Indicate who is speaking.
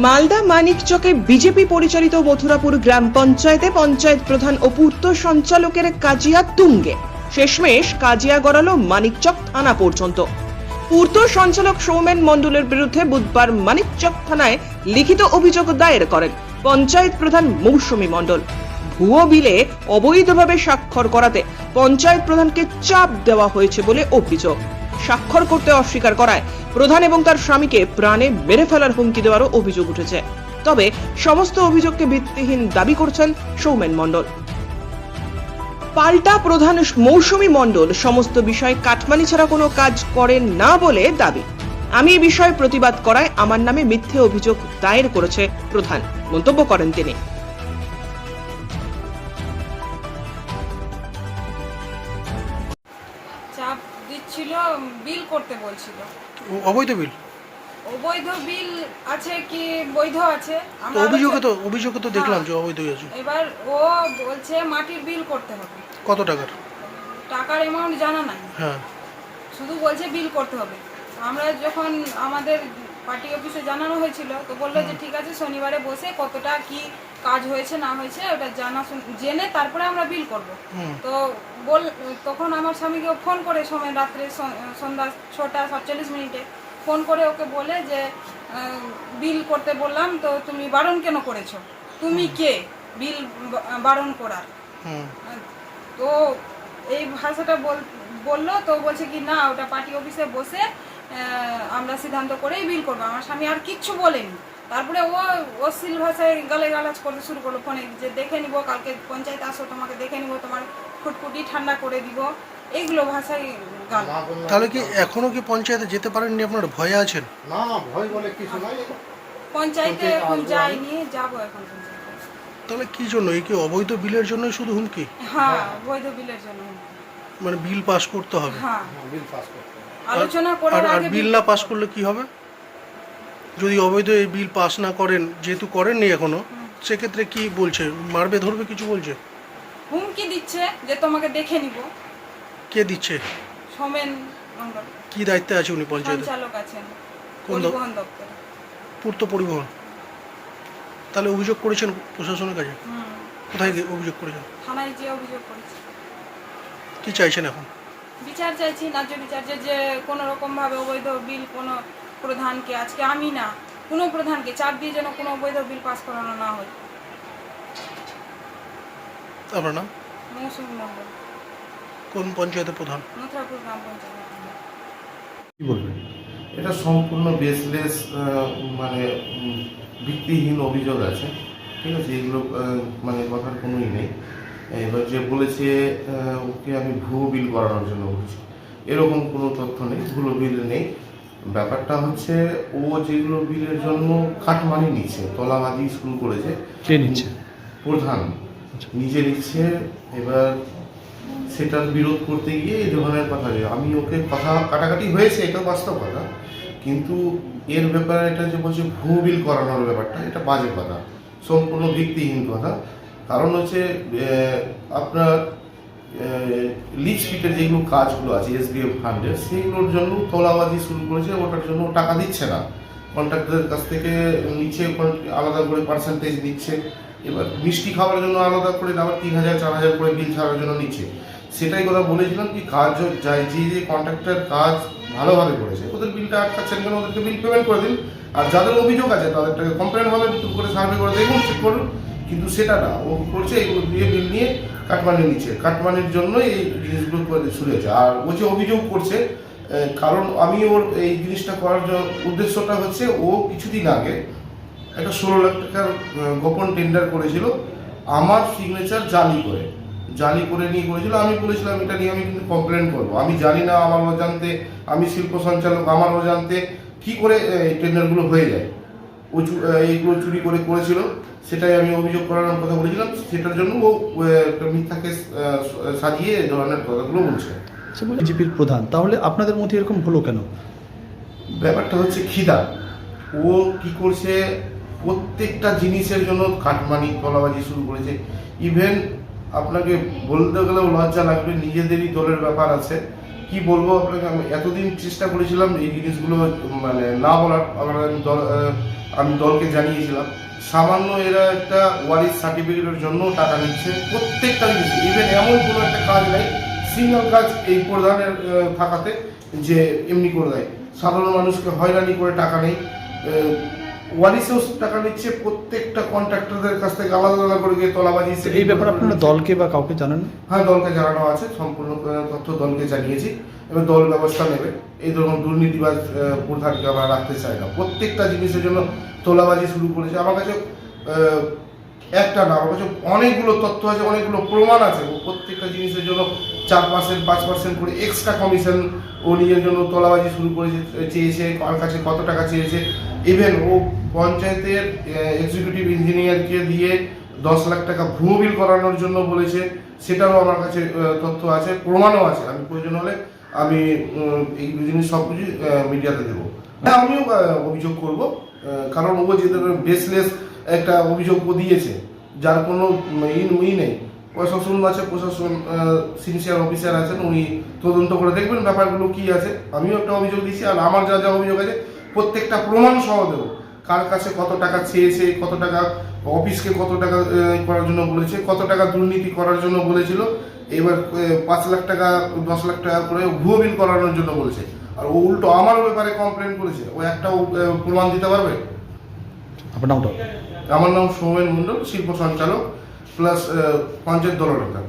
Speaker 1: Malda মানিকচকে BJP পরিচালিত মথুরাপুর গ্রাম পঞ্চায়েতে পঞ্চায়েত প্রধান ও পূর্ত সঞ্চালকের কাজিয়া তুঙ্গে। শেষমেশ কাজিয়া গড়ালো মানিকচক থানা পর্যন্ত। পূর্ত সঞ্চালক সৌমেন মণ্ডলের বিরুদ্ধে বুধবার মানিকচক থানায় লিখিত অভিযোগ দায়ের করেন পঞ্চায়েত প্রধান মৌসুমী মণ্ডল। ভুয়ো বিলে অবৈধভাবে স্বাক্ষর করাতে পঞ্চায়েত প্রধানকে চাপ দেওয়া হয়েছে বলে অভিযোগ। স্বাক্ষর করতে অস্বীকার করায়। প্রধান এবং তার স্বামীকে প্রাণে মেরে ফেলার হুমকি দেওয়ারও অভিযোগ উঠেছে। তবে সমস্ত অভিযোগকে ভিত্তিহীন দাবি করছেন সৌমেন মণ্ডল। পাল্টা প্রধান মৌসুমী মণ্ডল সমস্ত বিষয় কাটমানি ছাড়া কোনো কাজ করেন না বলে দাবি। আমি এই বিষয়ে প্রতিবাদ করায় আমার নামে মিথ্যে অভিযোগ দায়ের করেছে প্রধান। মন্তব্য করেন তিনি।
Speaker 2: করতে বলছিল।
Speaker 3: অবৈধ বিল?
Speaker 2: অবৈধ বিল আছে কি বৈধ আছে?
Speaker 3: অভিযোগে তো অভিযোগে তো দেখলাম যে অবৈধ আছে।
Speaker 2: এবার ও বলছে মাটির বিল করতে হবে।
Speaker 3: কত টাকার?
Speaker 2: টাকার অ্যামাউন্ট জানা নাই।
Speaker 3: হ্যাঁ।
Speaker 2: শুধু বলছে বিল করতে হবে। আমরা যখন আমাদের পার্টি অফিসে জানানো হয়েছিল তো বলল যে ঠিক আছে শনিবারে বসে কতটা কি কাজ হয়েছে না হয়েছে ওটা জানা জেনে তারপরে আমরা বিল করব। তো বল তখন আমার স্বামীকে ফোন করে সময় রাত্রে সন্ধ্যা ছটা সাতচল্লিশ মিনিটে ফোন করে ওকে বলে যে বিল করতে বললাম তো তুমি বারণ কেন করেছ? তুমি কে? বিল বারণ করার? তো এই ভাষাটা বল বলল তো বলছে কি না ওটা পার্টি অফিসে বসে আমরা সিদ্ধান্ত করেই বিল করব। আমার স্বামী আর কিচ্ছু বলেনি। তারপরে ও অশ্লীল ভাষায় গালে গালাজ করতে শুরু করল ফোনে যে দেখে নিব কালকে পঞ্চায়েত আসো তোমাকে দেখে নিব তোমার ফুটফুটি ঠান্ডা করে দিব। এইগুলো ভাষায় গাল।
Speaker 3: তাহলে কি এখনও কি পঞ্চায়েতে যেতে পারেননি আপনারা? ভয়ে আছেন?
Speaker 4: না না ভয় বলে কিছু নাই।
Speaker 2: পঞ্চায়েতে এখন যাইনি যাব এখন
Speaker 3: তাহলে কি জন্য? এই কি অবৈধ বিলের জন্যই শুধু হুমকি?
Speaker 2: হ্যাঁ অবৈধ বিলের জন্য।
Speaker 3: মানে বিল পাস করতে হবে।
Speaker 2: হ্যাঁ।
Speaker 4: বিল পাস করতে।
Speaker 2: আলোচনা করার আগে
Speaker 3: বিল না পাস করলে কি হবে? যদি অবৈধ এই বিল পাস না করেন যেহেতু করেননি এখনও সেক্ষেত্রে কি বলছে? মারবে ধরবে কিছু বলছে?
Speaker 2: হুমকি দিচ্ছে যে তোমাকে দেখে নিব।
Speaker 3: কে দিচ্ছে?
Speaker 2: সোমেন মণ্ডল।
Speaker 3: কি দায়িত্বে আছে উনি পঞ্চায়েতে
Speaker 2: সঞ্চালক আছেন।
Speaker 3: কোন
Speaker 2: পরিবহন দপ্তরে।
Speaker 3: পূর্ত পরিবহন। তাহলে অভিযোগ করেছেন প্রশাসনের কাছে? কোথায় গিয়ে অভিযোগ করেছেন?
Speaker 2: থানায় যে অভিযোগ করেছে।
Speaker 3: কি চাইছেন এখন?
Speaker 2: বিচার চাইছি ন্যায্য বিচার যে যে কোনো রকম ভাবে অবৈধ বিল কোনো প্রধানকে আজকে আমি না কোনো প্রধানকে চাপ দিয়ে যেন কোনো অবৈধ বিল পাস করানো না হয়।
Speaker 3: আপনার নাম?
Speaker 2: মৌসুমী মণ্ডল।
Speaker 3: কোন পঞ্চায়েতের প্রধান?
Speaker 2: মথুরাপুর গ্রাম পঞ্চায়েত
Speaker 4: কি বলবেন? এটা সম্পূর্ণ বেসলেস মানে ভিত্তিহীন অভিযোগ আছে। ঠিক আছে এগুলো মানে কথার কোনোই নেই। এবার যে বলেছে ওকে আমি ভুয়ো বিল করানোর জন্য বলেছি। এরকম কোনো তথ্য নেই ভুলো বিল নেই। ব্যাপারটা হচ্ছে ও যেগুলো বিলের জন্য কাটমানি নিচ্ছে তলাবাদি শুরু করেছে
Speaker 5: কে নিচ্ছে?
Speaker 4: প্রধান নিজে নিচ্ছে এবার সেটার বিরোধ করতে গিয়ে এই ধরনের কথা আমি ওকে কথা কাটাকাটি হয়েছে এটা বাস্তব কথা। কিন্তু এর ব্যাপারে এটা যে বলছে ভূ বিল করানোর ব্যাপারটা এটা বাজে কথা। সম্পূর্ণ ভিত্তিহীন কথা। কারণ হচ্ছে আপনার লিজ স্পিটের যেগুলো কাজগুলো আছে এসবিএফ ফান্ডের সেইগুলোর জন্য তোলাবাজি শুরু করেছে, ওটার জন্য টাকা দিচ্ছে না। কন্ট্রাক্টরের কাছ থেকে নিচ্ছে, আলাদা করে পার্সেন্টেজ দিচ্ছে এবার মিষ্টি খাওয়ার জন্য আলাদা করে, আবার তিন হাজার, চার হাজার করে বিল ছাড়ার জন্য নিচ্ছে। সেটাই কথা বলেছিলাম কি, কাজ যায়, যে যে কন্ট্রাক্টর কাজ ভালোভাবে করেছে, ওদের বিলটা আটকাচ্ছেন কেন? ওদেরকে বিল পেমেন্ট করে দিন। আর যাদের অভিযোগ আছে, তাদেরটাকে কমপ্লেন হবে করে সার্ভে করে দেখুন চেক করুন। কিন্তু সেটা না, ও করছে, এগুলো দিয়ে বিল নিয়ে কাটমানি নিচ্ছে। কাটমানির জন্যই এই জিনিসগুলো শুরু হয়েছে আর ও যে অভিযোগ করছে কারণ আমি ওর এই জিনিসটা করার উদ্দেশ্যটা হচ্ছে ও কিছুদিন আগে একটা ষোলো লাখ টাকার গোপন টেন্ডার করেছিল, আমার সিগনেচার জালি করে। জালি করে নিয়ে করেছিল, আমি বলেছিলাম, এটা নিয়ে আমি কিন্তু কমপ্লেন করব। আমি জানি না আমার অজান্তে, আমি শিল্প সঞ্চালক আমার অজান্তে কি করে টেন্ডারগুলো হয়ে যায়। ও এইগুলো চুরি করে করেছিল সেটাই আমি অভিযোগ করানোর কথা বলেছিলাম সেটার জন্য ও একটা মিথ্যা কেস সাজিয়ে ধরনের কথাগুলো বলছে।
Speaker 5: সে বিজেপির প্রধান তাহলে আপনাদের মধ্যে এরকম হলো কেন?
Speaker 4: ব্যাপারটা হচ্ছে খিদা। ও কি করছে? প্রত্যেকটা জিনিসের জন্য কাটমানি তলাবাজি শুরু করেছে। ইভেন আপনাকে বলতে গেলেও লজ্জা লাগবে নিজেদেরই দলের ব্যাপার আছে। কি বলব আপনাকে? আমি এতদিন চেষ্টা করেছিলাম এই জিনিসগুলো মানে না বলার, আমার আমি দল আমি দলকে জানিয়েছিলাম। সামান্য এরা একটা ওয়ারিস সার্টিফিকেটের জন্য টাকা নিচ্ছে প্রত্যেকটা জিনিস। ইভেন এমন কোনো একটা কাজ নেই সিঙ্গেল কাজ এই প্রধানের থাকাতে যে এমনি করে দেয়। সাধারণ মানুষকে হয়রানি করে টাকা নেই টাকা নিচ্ছে প্রত্যেকটা কন্ট্রাক্টরদের কাছ থেকে আলাদা আলাদা করে গিয়ে তলাবাজি
Speaker 5: এই ব্যাপারে আপনারা দলকে বা কাউকে জানান
Speaker 4: হ্যাঁ দলকে জানানো আছে সম্পূর্ণ তথ্য দলকে জানিয়েছি। এবার দল ব্যবস্থা নেবে। এই ধরুন দুর্নীতিবাজ প্রধানকে আমরা রাখতে চাই না। প্রত্যেকটা জিনিসের জন্য তোলাবাজি শুরু করেছে। আমার কাছে একটা না আমার কাছে অনেকগুলো তথ্য আছে অনেকগুলো প্রমাণ আছে। প্রত্যেকটা জিনিসের জন্য চার পার্সেন্ট পাঁচ পার্সেন্ট করে এক্সট্রা কমিশন ও নিজের জন্য তোলাবাজি শুরু করেছে। চেয়েছে কার কাছে কত টাকা চেয়েছে ইভেন ও পঞ্চায়েতের এক্সিকিউটিভ ইঞ্জিনিয়ারকে দিয়ে দশ লাখ টাকা ভুয়ো বিল করানোর জন্য বলেছে সেটারও আমার কাছে তথ্য আছে, প্রমাণও আছে। আমি প্রয়োজন হলে আমি এই জিনিস সব কিছু মিডিয়াতে দেবো। হ্যাঁ আমিও অভিযোগ করব কারণ ও যে বেসলেস একটা অভিযোগ দিয়েছে, যার কোনো ই ই নেই। প্রশাসন আছে, প্রশাসন সিনসিয়ার অফিসার আছেন, উনি তদন্ত করে দেখবেন ব্যাপারগুলো কি আছে। আমিও একটা অভিযোগ দিয়েছি, আর আমার যা যা অভিযোগ আছে প্রত্যেকটা প্রমাণ সহ দেবো। কার কাছে কত টাকা চেয়েছে কত টাকা অফিসকে কত টাকা করার জন্য বলেছে কত টাকা দুর্নীতি করার জন্য বলেছিল এবার পাঁচ লাখ টাকা দশ লাখ টাকা করে ভুয়ো বিল করানোর জন্য বলেছে। আর ও উল্টো আমার ব্যাপারে কমপ্লেন করেছে ও একটাও প্রমাণ দিতে পারবে?
Speaker 5: আপনার নামটা?
Speaker 4: আমার নাম সৌমেন মণ্ডল শিল্প সঞ্চালক প্লাস পঞ্চায়েত দলনেতা।